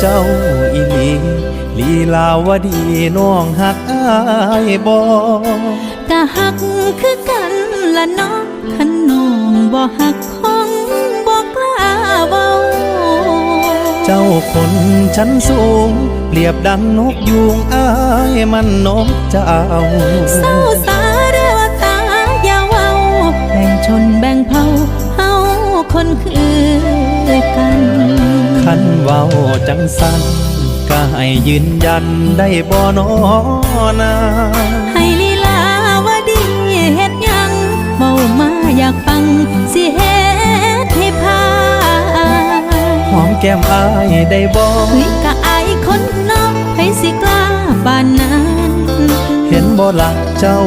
เจ้าอีหลีลีลาวดีน้องหักอายบ่กะหักคือกันละเนาะขันน้องบ่หักคงบ่กล้าเว้าเจ้าคนชั้นสูงเปรียบดังนกยูงอายมันนกเจ้าเศร้าสาเรือตาอย่าเว้าแบ่งชนแบ่งเผ่าเฮาคนคือกันคัน เว้าจังสันก็ให้ยืนยันได้บ่นอนาให้ลีลาวาดีเฮ็ดหยังเมามาอยากฟังสิเฮ็ดให้พาหอมแก้มอายได้บ่เฮ้ยกะอายคนนอกให้สิกล้าบานนั้นเห็นบ่ลักเจ้า